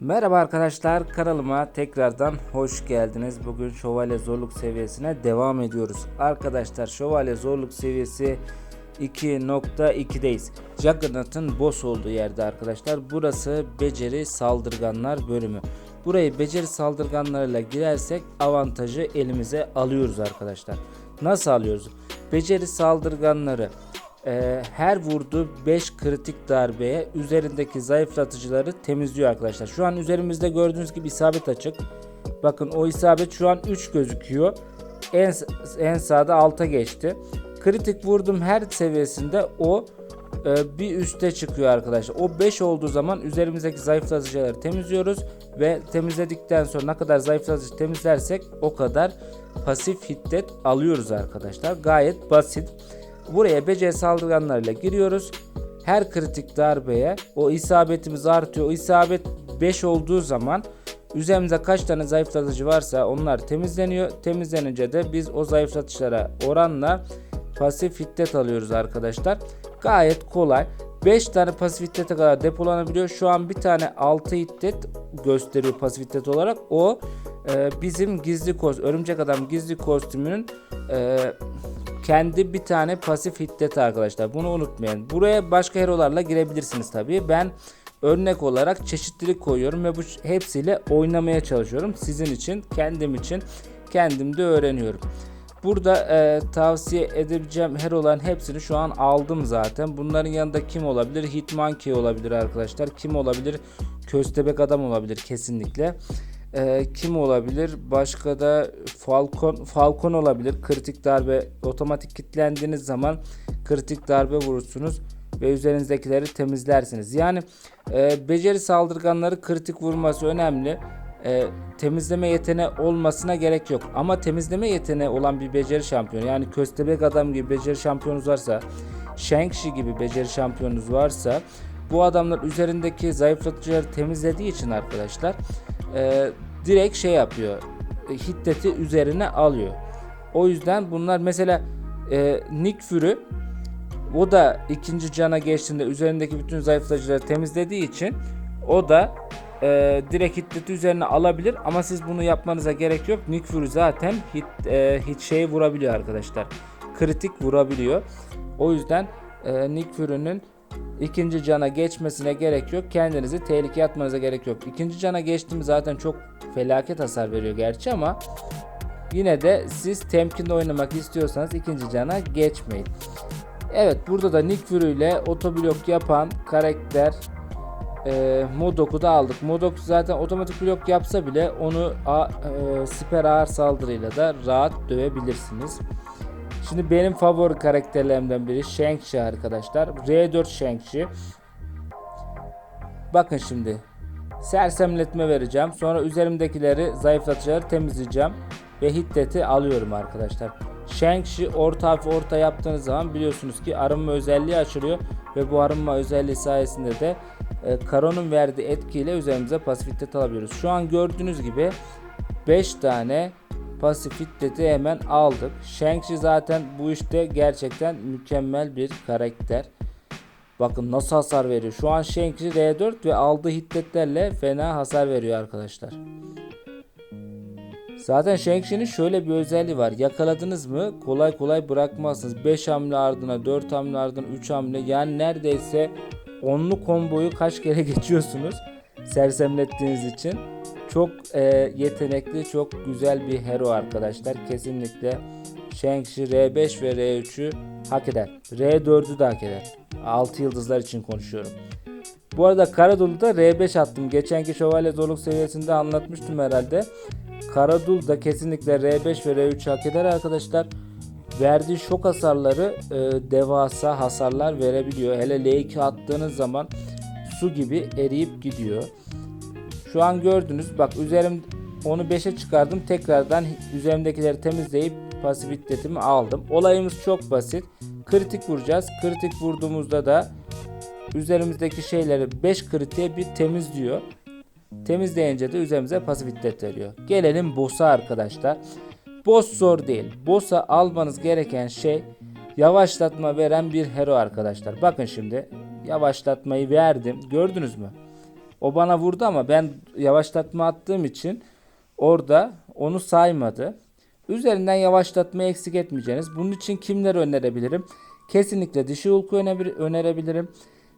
Merhaba arkadaşlar kanalıma tekrardan hoş geldiniz. Bugün şövalye zorluk seviyesine devam ediyoruz. Arkadaşlar şövalye zorluk seviyesi 2.2'deyiz. Juggernaut'ın boss olduğu yerde arkadaşlar. Burası beceri saldırganlar bölümü. Burayı beceri saldırganlarıyla girersek avantajı elimize alıyoruz arkadaşlar. Nasıl alıyoruz? Beceri saldırganları ee, her vurduğu 5 kritik darbeye üzerindeki zayıflatıcıları temizliyor arkadaşlar. Şu an üzerimizde gördüğünüz gibi isabet açık. Bakın o isabet şu an 3 gözüküyor. En, en sağda 6'a geçti. Kritik vurdum her seviyesinde o e, bir üste çıkıyor arkadaşlar. O 5 olduğu zaman üzerimizdeki zayıflatıcıları temizliyoruz ve temizledikten sonra ne kadar zayıflatıcı temizlersek o kadar pasif hiddet alıyoruz arkadaşlar. Gayet basit. Buraya beceri saldırganlarıyla giriyoruz. Her kritik darbeye o isabetimiz artıyor. O isabet 5 olduğu zaman üzerimizde kaç tane zayıflatıcı varsa onlar temizleniyor. Temizlenince de biz o zayıflatıcılara oranla pasif hiddet alıyoruz arkadaşlar. Gayet kolay. 5 tane pasif hiddete kadar depolanabiliyor. Şu an bir tane 6 hiddet gösteriyor pasif hiddet olarak. O e, bizim gizli kostüm, örümcek adam gizli kostümünün e, kendi bir tane pasif hiddet arkadaşlar. Bunu unutmayın. Buraya başka herolarla girebilirsiniz tabii. Ben örnek olarak çeşitlilik koyuyorum ve bu hepsiyle oynamaya çalışıyorum. Sizin için, kendim için, kendim de öğreniyorum. Burada e, tavsiye edebileceğim heroların hepsini şu an aldım zaten. Bunların yanında kim olabilir? Hitmonkey olabilir arkadaşlar. Kim olabilir? Köstebek adam olabilir kesinlikle. Ee, kim olabilir? Başka da Falcon Falcon olabilir. Kritik darbe otomatik kilitlendiğiniz zaman kritik darbe vurursunuz ve üzerinizdekileri temizlersiniz. Yani e, beceri saldırganları kritik vurması önemli. E, temizleme yeteneği olmasına gerek yok. Ama temizleme yeteneği olan bir beceri şampiyonu yani köstebek adam gibi beceri şampiyonunuz varsa Shang-Chi gibi beceri şampiyonunuz varsa bu adamlar üzerindeki zayıflatıcıları temizlediği için arkadaşlar e, direkt şey yapıyor. e, Hiddeti üzerine alıyor. O yüzden bunlar mesela e, Nick Fury o da ikinci cana geçtiğinde üzerindeki bütün zayıflatıcıları temizlediği için o da e, direkt hiddeti üzerine alabilir ama siz bunu yapmanıza gerek yok. Nick Fury zaten hit, e, hit şey vurabiliyor arkadaşlar. Kritik vurabiliyor. O yüzden e, Nick Fury'nin ikinci cana geçmesine gerek yok. Kendinizi tehlikeye atmanıza gerek yok. İkinci cana geçtiğimi zaten çok felaket hasar veriyor gerçi ama yine de siz temkinli oynamak istiyorsanız ikinci cana geçmeyin. Evet burada da Nick Fury ile otoblok yapan karakter e, Modok'u da aldık. Modok zaten otomatik blok yapsa bile onu a, e, siper ağır saldırıyla da rahat dövebilirsiniz. Şimdi benim favori karakterlerimden biri Shang-Chi arkadaşlar. R4 Shang-Chi. Bakın şimdi. Sersemletme vereceğim. Sonra üzerimdekileri zayıflatıcıları temizleyeceğim. Ve hiddeti alıyorum arkadaşlar. Shang-Chi orta hafif orta yaptığınız zaman biliyorsunuz ki arınma özelliği açılıyor. Ve bu arınma özelliği sayesinde de e, Karon'un verdiği etkiyle üzerimize pasif hiddet alabiliyoruz. Şu an gördüğünüz gibi 5 tane pasif hiddeti hemen aldık. Shang-Chi zaten bu işte gerçekten mükemmel bir karakter. Bakın nasıl hasar veriyor. Şu an Shang-Chi R4 ve aldığı hiddetlerle fena hasar veriyor arkadaşlar. Zaten Shang-Chi'nin şöyle bir özelliği var. Yakaladınız mı kolay kolay bırakmazsınız. 5 hamle ardına, 4 hamle ardına, 3 hamle yani neredeyse onlu komboyu kaç kere geçiyorsunuz sersemlettiğiniz için. Çok e, yetenekli, çok güzel bir hero arkadaşlar. Kesinlikle Shang-Chi R5 ve R3'ü hak eder. R4'ü de hak eder. 6 yıldızlar için konuşuyorum. Bu arada Karadul'da R5 attım. Geçenki şövalye zorluk seviyesinde anlatmıştım herhalde. Karadul da kesinlikle R5 ve R3 hak eder arkadaşlar. Verdiği şok hasarları e, devasa hasarlar verebiliyor. Hele L2 attığınız zaman su gibi eriyip gidiyor. Şu an gördünüz bak üzerim onu 5'e çıkardım tekrardan üzerimdekileri temizleyip pasif hiddetimi aldım. Olayımız çok basit. Kritik vuracağız. Kritik vurduğumuzda da üzerimizdeki şeyleri 5 kritiğe bir temizliyor. Temizleyince de üzerimize pasif veriyor. Gelelim boss'a arkadaşlar. Boss zor değil. Boss'a almanız gereken şey yavaşlatma veren bir hero arkadaşlar. Bakın şimdi yavaşlatmayı verdim. Gördünüz mü? O bana vurdu ama ben yavaşlatma attığım için orada onu saymadı. Üzerinden yavaşlatma eksik etmeyeceğiniz. Bunun için kimleri önerebilirim? Kesinlikle dişi hulku öne- önerebilirim.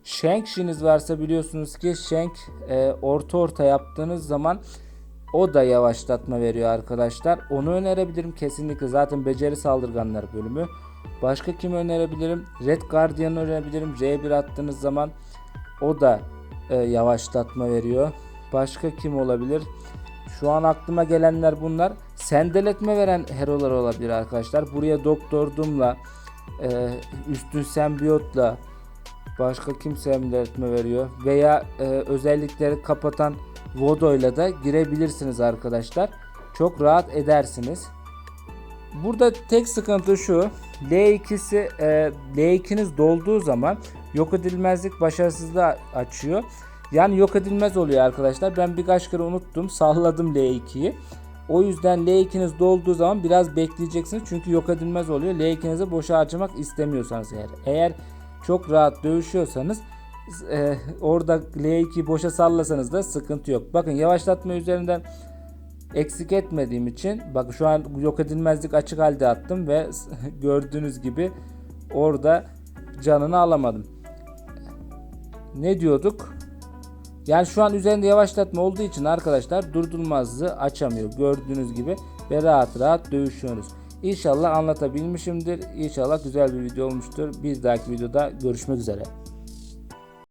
Shank işiniz varsa biliyorsunuz ki Shank e, orta orta yaptığınız zaman o da yavaşlatma veriyor arkadaşlar. Onu önerebilirim kesinlikle. Zaten beceri saldırganlar bölümü. Başka kim önerebilirim? Red Guardian önerebilirim. R1 attığınız zaman o da e, yavaşlatma veriyor. Başka kim olabilir? Şu an aklıma gelenler bunlar. Sendeletme veren herolar olabilir arkadaşlar. Buraya Doktor Doom'la e, Üstün Sembiyot'la başka kim sendeletme veriyor veya e, özellikleri kapatan Vodo'yla da girebilirsiniz arkadaşlar. Çok rahat edersiniz. Burada tek sıkıntı şu. L2'si e, L2'niz dolduğu zaman yok edilmezlik başarısızlığı açıyor. Yani yok edilmez oluyor arkadaşlar. Ben birkaç kere unuttum. Salladım L2'yi. O yüzden L2'niz dolduğu zaman biraz bekleyeceksiniz. Çünkü yok edilmez oluyor. L2'nizi boşa harcamak istemiyorsanız eğer. Eğer çok rahat dövüşüyorsanız e, orada L2'yi boşa sallasanız da sıkıntı yok. Bakın yavaşlatma üzerinden eksik etmediğim için bak şu an yok edilmezlik açık halde attım ve gördüğünüz gibi orada canını alamadım. Ne diyorduk? Yani şu an üzerinde yavaşlatma olduğu için arkadaşlar durdurmazlığı açamıyor. Gördüğünüz gibi ve rahat rahat dövüşüyoruz. İnşallah anlatabilmişimdir. İnşallah güzel bir video olmuştur. Bir dahaki videoda görüşmek üzere.